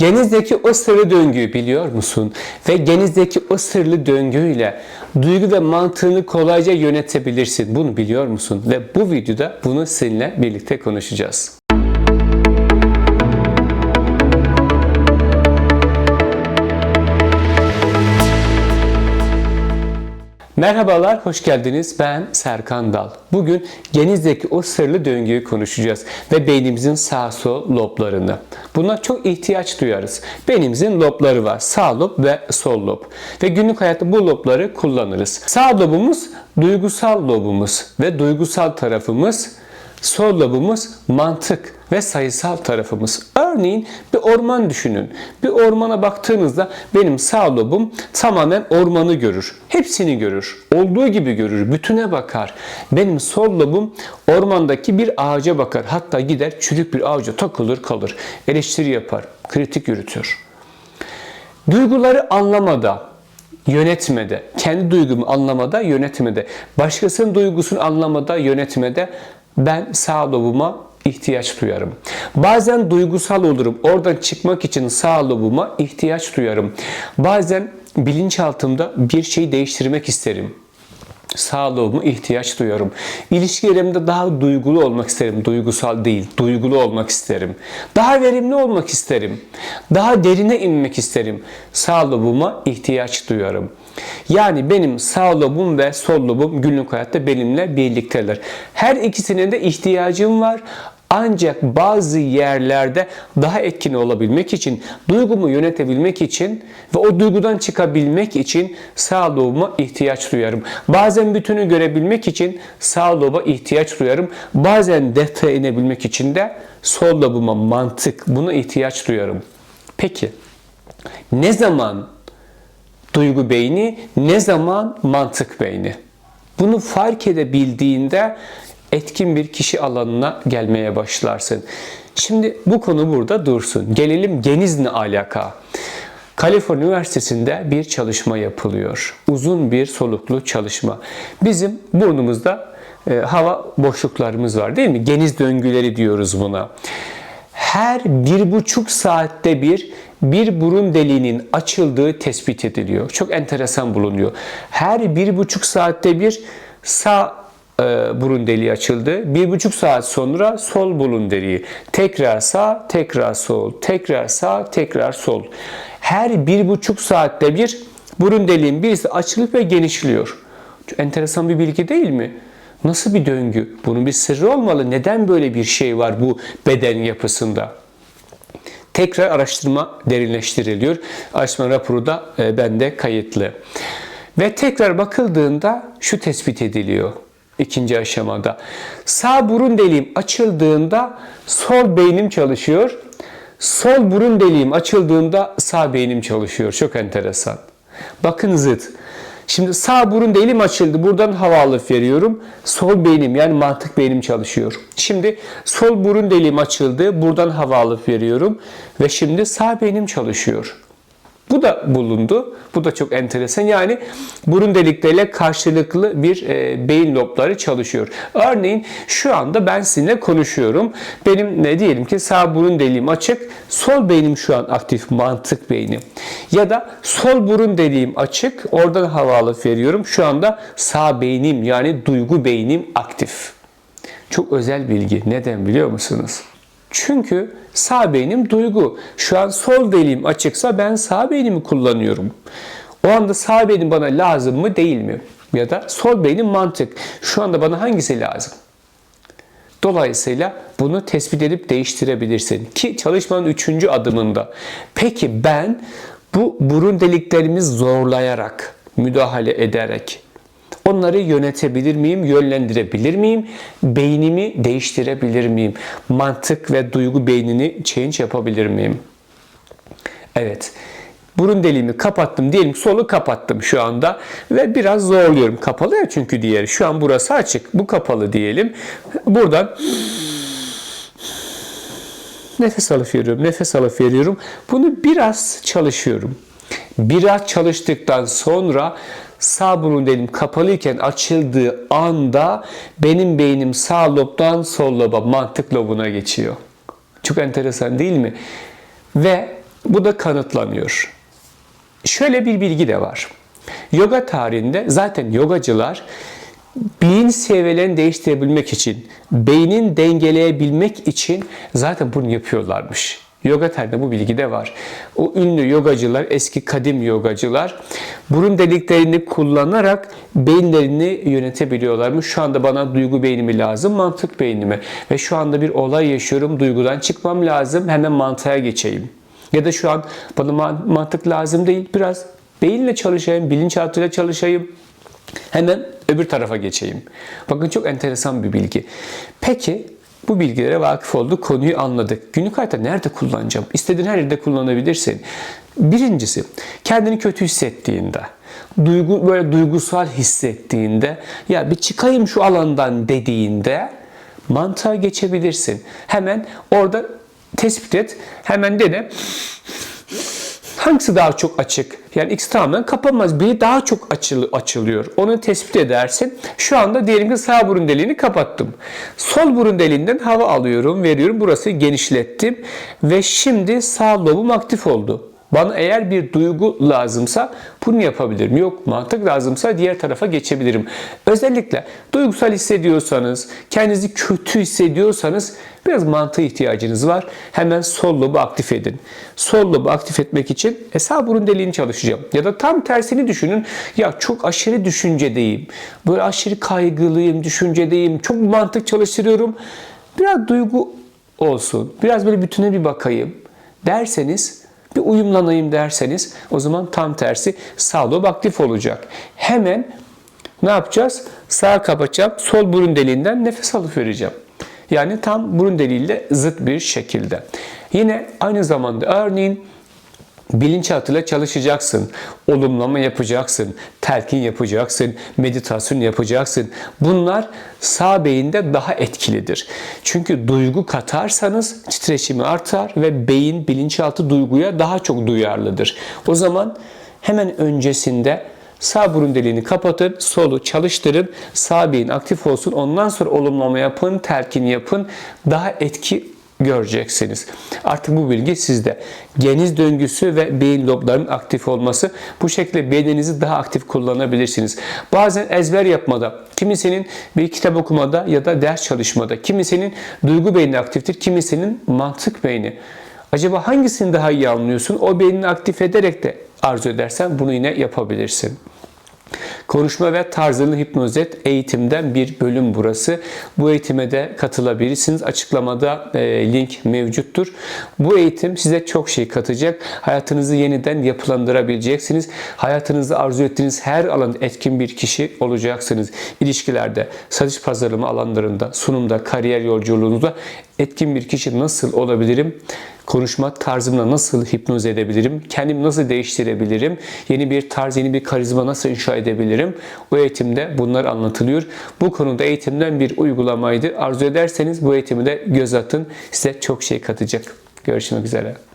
Genizdeki o sırrı döngüyü biliyor musun? Ve genizdeki o sırlı döngüyle duygu ve mantığını kolayca yönetebilirsin. Bunu biliyor musun? Ve bu videoda bunu seninle birlikte konuşacağız. Merhabalar, hoş geldiniz. Ben Serkan Dal. Bugün genizdeki o sırlı döngüyü konuşacağız ve beynimizin sağ sol loblarını. Buna çok ihtiyaç duyarız. Beynimizin lobları var. Sağ lob ve sol lob. Ve günlük hayatta bu lobları kullanırız. Sağ lobumuz duygusal lobumuz ve duygusal tarafımız Sol lobumuz mantık ve sayısal tarafımız. Örneğin bir orman düşünün. Bir ormana baktığınızda benim sağ lobum tamamen ormanı görür. Hepsini görür. Olduğu gibi görür. Bütüne bakar. Benim sol lobum ormandaki bir ağaca bakar. Hatta gider çürük bir ağaca takılır kalır. Eleştiri yapar. Kritik yürütür. Duyguları anlamada, yönetmede, kendi duygumu anlamada, yönetmede, başkasının duygusunu anlamada, yönetmede ben sağ lobuma ihtiyaç duyarım. Bazen duygusal olurum. Oradan çıkmak için sağ lobuma ihtiyaç duyarım. Bazen bilinçaltımda bir şeyi değiştirmek isterim sağ lobuma ihtiyaç duyuyorum. İlişkilerimde daha duygulu olmak isterim. Duygusal değil, duygulu olmak isterim. Daha verimli olmak isterim. Daha derine inmek isterim. Sağ lobuma ihtiyaç duyuyorum. Yani benim sağ lobum ve sol lobum günlük hayatta benimle birlikteler. Her ikisine de ihtiyacım var ancak bazı yerlerde daha etkin olabilmek için, duygumu yönetebilmek için ve o duygudan çıkabilmek için sağ lobuma ihtiyaç duyarım. Bazen bütünü görebilmek için sağ loba ihtiyaç duyarım. Bazen detaya inebilmek için de sol lobuma mantık buna ihtiyaç duyarım. Peki ne zaman duygu beyni, ne zaman mantık beyni? Bunu fark edebildiğinde etkin bir kişi alanına gelmeye başlarsın. Şimdi bu konu burada dursun. Gelelim genizle alaka. Kaliforniya Üniversitesi'nde bir çalışma yapılıyor. Uzun bir soluklu çalışma. Bizim burnumuzda e, hava boşluklarımız var değil mi? Geniz döngüleri diyoruz buna. Her bir buçuk saatte bir bir burun deliğinin açıldığı tespit ediliyor. Çok enteresan bulunuyor. Her bir buçuk saatte bir sağ e, burun deliği açıldı. Bir buçuk saat sonra sol burun deliği. Tekrar sağ, tekrar sol, tekrar sağ, tekrar sol. Her bir buçuk saatte bir burun deliğin birisi açılıp ve genişliyor. Çok enteresan bir bilgi değil mi? Nasıl bir döngü? Bunun bir sırrı olmalı. Neden böyle bir şey var bu beden yapısında? Tekrar araştırma derinleştiriliyor. Araştırma raporu da e, bende kayıtlı. Ve tekrar bakıldığında şu tespit ediliyor ikinci aşamada. Sağ burun deliğim açıldığında sol beynim çalışıyor. Sol burun deliğim açıldığında sağ beynim çalışıyor. Çok enteresan. Bakın zıt. Şimdi sağ burun deliğim açıldı. Buradan hava alıp veriyorum. Sol beynim yani mantık beynim çalışıyor. Şimdi sol burun deliğim açıldı. Buradan hava alıp veriyorum. Ve şimdi sağ beynim çalışıyor. Bu da bulundu. Bu da çok enteresan. Yani burun delikleriyle karşılıklı bir e, beyin lobları çalışıyor. Örneğin şu anda ben sizinle konuşuyorum. Benim ne diyelim ki sağ burun deliğim açık. Sol beynim şu an aktif mantık beyni. Ya da sol burun deliğim açık. Oradan hava alıp veriyorum. Şu anda sağ beynim yani duygu beynim aktif. Çok özel bilgi. Neden biliyor musunuz? Çünkü sağ beynim duygu. Şu an sol deliğim açıksa ben sağ beynimi kullanıyorum. O anda sağ beynim bana lazım mı değil mi? Ya da sol beynim mantık. Şu anda bana hangisi lazım? Dolayısıyla bunu tespit edip değiştirebilirsin. Ki çalışmanın üçüncü adımında. Peki ben bu burun deliklerimi zorlayarak, müdahale ederek, Onları yönetebilir miyim, yönlendirebilir miyim? Beynimi değiştirebilir miyim? Mantık ve duygu beynini change yapabilir miyim? Evet. Burun deliğimi kapattım diyelim solu kapattım şu anda ve biraz zorluyorum. Kapalı ya çünkü diğeri. Şu an burası açık. Bu kapalı diyelim. Buradan nefes alıp veriyorum. Nefes alıp veriyorum. Bunu biraz çalışıyorum. Biraz çalıştıktan sonra sağ burun delim kapalıyken açıldığı anda benim beynim sağ lobdan sol loba, mantık lobuna geçiyor. Çok enteresan değil mi? Ve Bu da kanıtlanıyor. Şöyle bir bilgi de var. Yoga tarihinde zaten yogacılar beyin seviyelerini değiştirebilmek için, beynin dengeleyebilmek için zaten bunu yapıyorlarmış. Yoga tarihinde bu bilgi de var. O ünlü yogacılar, eski kadim yogacılar burun deliklerini kullanarak beyinlerini yönetebiliyorlarmış. Şu anda bana duygu beynimi lazım, mantık beynimi. Ve şu anda bir olay yaşıyorum, duygudan çıkmam lazım, hemen mantığa geçeyim. Ya da şu an bana man- mantık lazım değil, biraz beyinle çalışayım, bilinçaltıyla çalışayım. Hemen öbür tarafa geçeyim. Bakın çok enteresan bir bilgi. Peki bu bilgilere vakıf olduk, konuyu anladık. Günlük hayatta nerede kullanacağım? İstediğin her yerde kullanabilirsin. Birincisi, kendini kötü hissettiğinde, duygu böyle duygusal hissettiğinde, ya bir çıkayım şu alandan dediğinde mantığa geçebilirsin. Hemen orada tespit et, hemen dene. Hangisi daha çok açık? Yani ikisi tamamen kapanmaz. Biri daha çok açılı, açılıyor. Onu tespit edersin. Şu anda diyelim ki sağ burun deliğini kapattım. Sol burun deliğinden hava alıyorum, veriyorum. Burası genişlettim. Ve şimdi sağ lobum aktif oldu. Bana eğer bir duygu lazımsa bunu yapabilirim. Yok mantık lazımsa diğer tarafa geçebilirim. Özellikle duygusal hissediyorsanız, kendinizi kötü hissediyorsanız biraz mantığa ihtiyacınız var. Hemen sol lobu aktif edin. Sol lobu aktif etmek için e, burun deliğini çalışacağım. Ya da tam tersini düşünün. Ya çok aşırı düşüncedeyim. Böyle aşırı kaygılıyım, düşüncedeyim. Çok mantık çalıştırıyorum. Biraz duygu olsun. Biraz böyle bütüne bir bakayım derseniz bir uyumlanayım derseniz o zaman tam tersi sağ olacak. Hemen ne yapacağız? Sağ kapatacağım. Sol burun deliğinden nefes alıp vereceğim. Yani tam burun deliğiyle zıt bir şekilde. Yine aynı zamanda örneğin bilinçaltıyla çalışacaksın. Olumlama yapacaksın. Telkin yapacaksın. Meditasyon yapacaksın. Bunlar sağ beyinde daha etkilidir. Çünkü duygu katarsanız titreşimi artar ve beyin bilinçaltı duyguya daha çok duyarlıdır. O zaman hemen öncesinde Sağ burun deliğini kapatın, solu çalıştırın, sağ beyin aktif olsun. Ondan sonra olumlama yapın, telkin yapın. Daha etki göreceksiniz. Artık bu bilgi sizde. Geniz döngüsü ve beyin loblarının aktif olması bu şekilde beyninizi daha aktif kullanabilirsiniz. Bazen ezber yapmada, kimisinin bir kitap okumada ya da ders çalışmada, kimisinin duygu beyni aktiftir, kimisinin mantık beyni. Acaba hangisini daha iyi anlıyorsun? O beynini aktif ederek de arzu edersen bunu yine yapabilirsin. Konuşma ve tarzını hipnoz et eğitimden bir bölüm burası. Bu eğitime de katılabilirsiniz. Açıklamada e, link mevcuttur. Bu eğitim size çok şey katacak. Hayatınızı yeniden yapılandırabileceksiniz. Hayatınızda arzu ettiğiniz her alanda etkin bir kişi olacaksınız. İlişkilerde, satış pazarlama alanlarında, sunumda, kariyer yolculuğunuzda etkin bir kişi nasıl olabilirim? konuşma tarzımla nasıl hipnoz edebilirim? Kendimi nasıl değiştirebilirim? Yeni bir tarz, yeni bir karizma nasıl inşa edebilirim? O eğitimde bunlar anlatılıyor. Bu konuda eğitimden bir uygulamaydı. Arzu ederseniz bu eğitimi de göz atın. Size çok şey katacak. Görüşmek üzere.